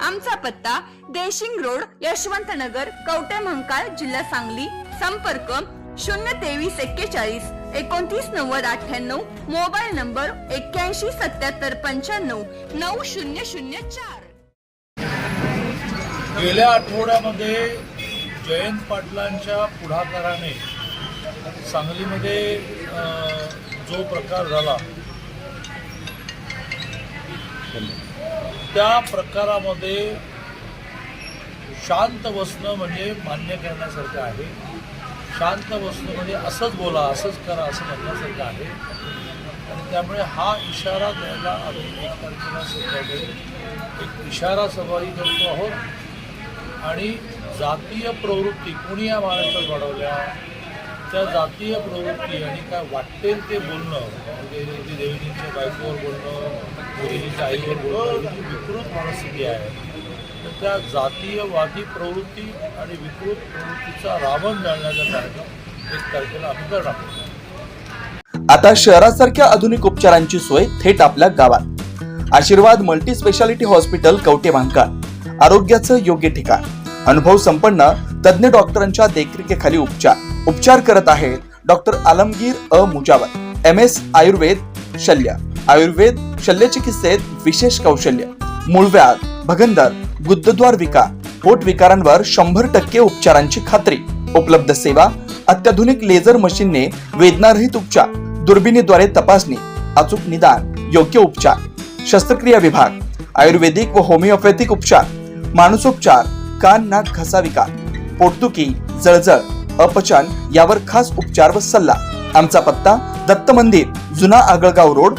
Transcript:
आमचा पत्ता देशिंग रोड यशवंत नगर कवटे महंकाळ जिल्हा सांगली. संपर्क शून्य तेवीस एक्केचाळीस एकोणतीस नव्वद अठ्ठ्याण्णव. मोबाईल नंबर एक्क्याऐंशी सत्याहत्तर पंच्याण्णव नऊ शून्य शून्य चार. गेल्या आठवड्यामध्ये जयंत पाटलांच्या पुढाकाराने सांगलीमध्ये जो प्रकार झाला त्या प्रकारामध्ये शांत बसणं म्हणजे मान्य करण्यासारखं आहे. शांत बसणं म्हणजे असंच बोला असंच करा असं म्हणण्यासारखं आहे. आणि त्यामुळे हा इशारा द्यायला आम्ही एक तारखेला सध्याकडे एक इशारा सभाही करतो आहोत. आणि जातीय प्रवृत्ती कोणी या महाराष्ट्रात वाढवल्या? त्या जातीय प्रवृत्ती आणि काय वाटेल ते बोलणं म्हणजे देवीजींच्या बायकोवर बोलणं मोदीजींच्या आईवर बोलणं ही जी विकृत मनस्थिती आहे. तर त्या जातीयवादी प्रवृत्ती आणि विकृत प्रवृत्तीचा रावण जाळण्याचा कार्यक्रम एक तारखेला आम्ही करणार आहोत. आता शहरासारख्या आधुनिक उपचारांची सोय थेट आपल्या गावात. Ashirwad multi speciality hospital Kavate Bhankar आरोग्याचं योग्य ठिकाण. अनुभव संपन्न तज्ज्ञ डॉक्टरांच्या देखरेखीखाली उपचार. उपचार करत आहेत doctor Alamgir A Mujawar M S Ayurved शल्य. आयुर्वेद शल्यचिकित्सेत विशेष कौशल्य. मूळव्याध भगंदर गुद्धद्वार विकार पोट विकारांवर शंभर टक्के उपचारांची खात्री. उपलब्ध सेवा अत्याधुनिक लेझर मशीनने वेदनारहित उपचार दुर्बिणीद्वारे तपासणी अचूक निदान योग्य उपचार. शस्त्रक्रिया विभाग आयुर्वेदिक व होमिओपॅथिक उपचार माणूसोपचार कान नाक घसा विकार पोटदुखी जळजळ अपचन यावर खास उपचार व सल्ला. आमचा पत्ता दत्त मंदिर जुना Agalgaon road